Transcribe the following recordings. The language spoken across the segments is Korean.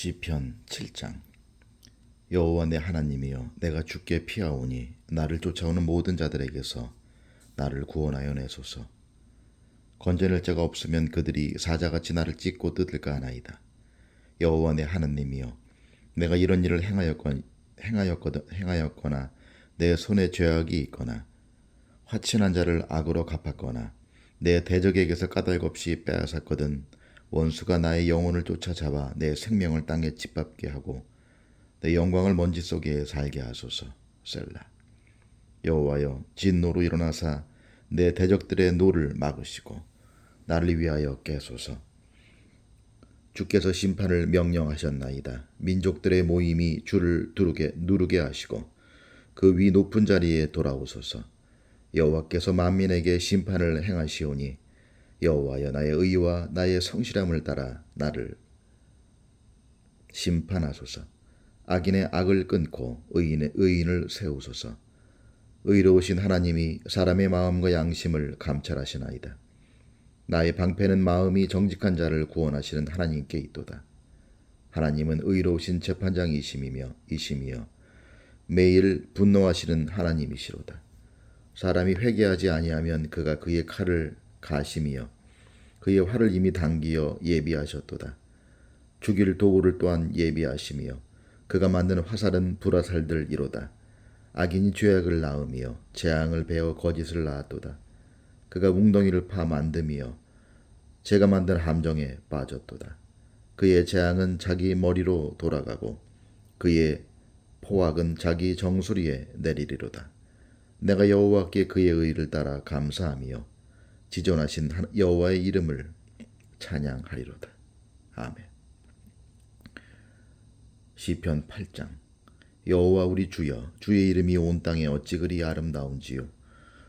시편 7장. 여호와 내 하나님이여 내가 주께 피하오니 나를 쫓아오는 모든 자들에게서 나를 구원하여 내소서. 건져낼 자가 없으면 그들이 사자같이 나를 찢고 뜯을까 하나이다. 여호와 내 하나님이여 내가 이런 일을 행하였건, 행하였거든, 행하였거나 내 손에 죄악이 있거나 화친한 자를 악으로 갚았거나 내 대적에게서 까닭 없이 빼앗았거든 원수가 나의 영혼을 쫓아잡아 내 생명을 땅에 짓밟게 하고 내 영광을 먼지 속에 살게 하소서 셀라. 여호와여 진노로 일어나사 내 대적들의 노를 막으시고 나를 위하여 깨소서. 주께서 심판을 명령하셨나이다. 민족들의 모임이 주를 두르게 누르게 하시고 그 위 높은 자리에 돌아오소서. 여호와께서 만민에게 심판을 행하시오니 여호와여 나의 의와 나의 성실함을 따라 나를 심판하소서. 악인의 악을 끊고 의인의 의인을 세우소서. 의로우신 하나님이 사람의 마음과 양심을 감찰하시나이다. 나의 방패는 마음이 정직한 자를 구원하시는 하나님께 있도다. 하나님은 의로우신 재판장이심이며 이심이여 매일 분노하시는 하나님이시로다. 사람이 회개하지 아니하면 그가 그의 칼을 가심이여 그의 활을 이미 당기어 예비하셨도다. 죽일 도구를 또한 예비하시며 그가 만드는 화살은 불화살들 이로다. 악인이 죄악을 낳으며 재앙을 베어 거짓을 낳았도다. 그가 웅덩이를 파 만듦이여 제가 만든 함정에 빠졌도다. 그의 재앙은 자기 머리로 돌아가고 그의 포악은 자기 정수리에 내리리로다. 내가 여호와께 그의 의를 따라 감사하며 지존하신 여호와의 이름을 찬양하리로다. 아멘. 시편 8장 여호와 우리 주여 주의 이름이 온 땅에 어찌 그리 아름다운지요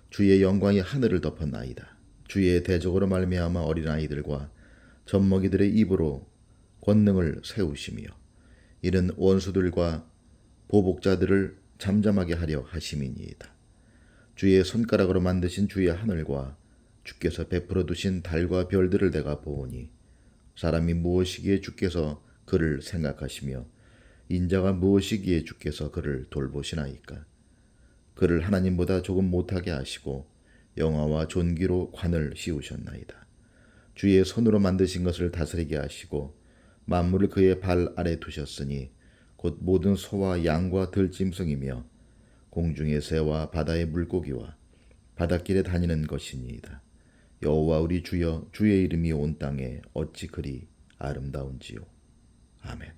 주의 영광이 하늘을 덮었나이다. 주의 대적으로 말미암아 어린아이들과 젖먹이들의 입으로 권능을 세우시며 이는 원수들과 보복자들을 잠잠하게 하려 하심이니이다. 주의 손가락으로 만드신 주의 하늘과 주께서 베풀어 두신 달과 별들을 내가 보오니 사람이 무엇이기에 주께서 그를 생각하시며 인자가 무엇이기에 주께서 그를 돌보시나이까 그를 하나님보다 조금 못하게 하시고 영화와 존귀로 관을 씌우셨나이다 주의 손으로 만드신 것을 다스리게 하시고 만물을 그의 발 아래 두셨으니 곧 모든 소와 양과 들짐승이며 공중의 새와 바다의 물고기와 바닷길에 다니는 것이니이다. 여호와 우리 주여 주의 이름이 온 땅에 어찌 그리 아름다운지요. 아멘.